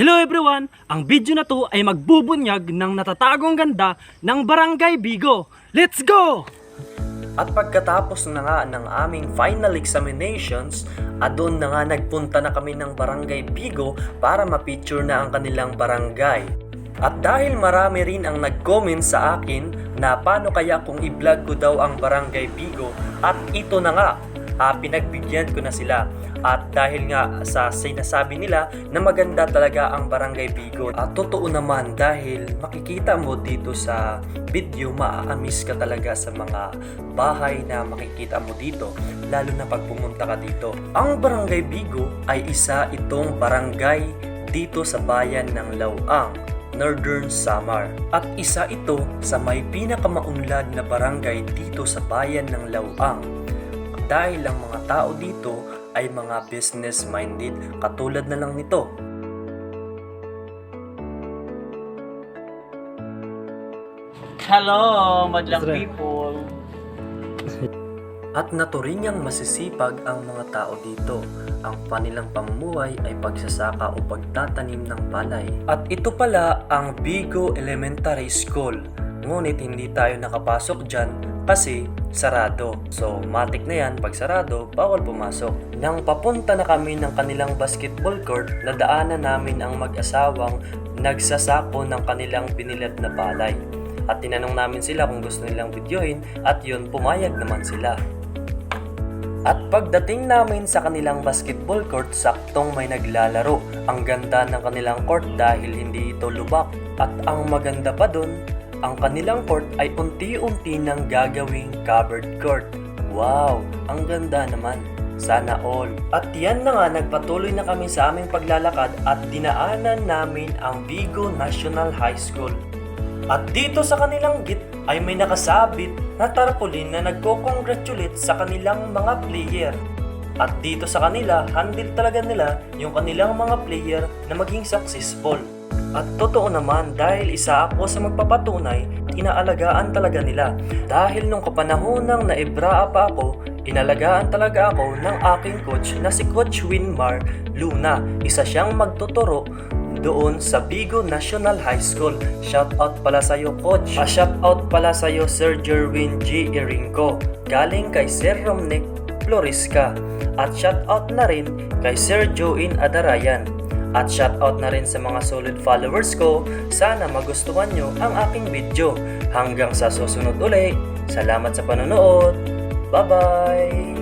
Hello everyone! Ang video na to ay magbubunyag ng natatagong ganda ng Barangay Bigo. Let's go! At pagkatapos na nga ng aming final examinations, adon na nga nagpunta na kami ng Barangay Bigo para ma-picture na ang kanilang barangay. At dahil marami rin ang nag-comment sa akin na paano kaya kung i-vlog ko daw ang Barangay Bigo at ito na nga, ah, pinagbigyan ko na sila. At dahil nga sa sinasabi nila na maganda talaga ang Barangay Bigo. At totoo naman dahil makikita mo dito sa video, maaamis ka talaga sa mga bahay na makikita mo dito. Lalo na pag pumunta ka dito. Ang Barangay Bigo ay isa itong barangay dito sa bayan ng Lauang. Northern Samar. At isa ito sa may pinakamaunlad na barangay dito sa bayan ng Lauang. Dahil ang mga tao dito ay mga business-minded katulad na lang nito. Hello, madlang people. At naturinyang masisipag ang mga tao dito. Ang kanilang pamumuhay ay pagsasaka o pagtatanim ng palay. At ito pala ang Bigo Elementary School. Ngunit hindi tayo nakapasok dyan kasi sarado. So, matik na yan, pag sarado, bawal pumasok. Nang papunta na kami ng kanilang basketball court, nadaanan namin ang mag-asawang nagsasako ng kanilang binilad na palay. At tinanong namin sila kung gusto nilang videohin at yun, pumayag naman sila. At pagdating namin sa kanilang basketball court, saktong may naglalaro. Ang ganda ng kanilang court dahil hindi ito lubak. At ang maganda pa dun, ang kanilang court ay unti-unti nang gagawing covered court. Wow, ang ganda naman. Sana all. At yan na nga, nagpatuloy na kami sa aming paglalakad at dinaanan namin ang Vigo National High School. At dito sa kanilang git ay may nakasabit na tarpaulin na nagko-congratulate sa kanilang mga player. At dito sa kanila, handle talaga nila yung kanilang mga player na maging successful. At totoo naman dahil isa ako sa magpapatunay, inaalagaan talaga nila. Dahil nung kapanahonang naibraa pa ako, inalagaan talaga ako ng aking coach na si Coach Winmar Luna. Isa siyang magtuturo doon sa Bigo National High School. Shout out pala sa iyo coach. A shout out pala sa iyo Sir Jerwin G. Irinco. Galing kay Sir Romnick Florisca. At shout out na rin kay Sir Join Adarayan. At shout out na rin sa mga solid followers ko. Sana magustuhan nyo ang aking video. Hanggang sa susunod uli. Salamat sa panonood. Bye-bye!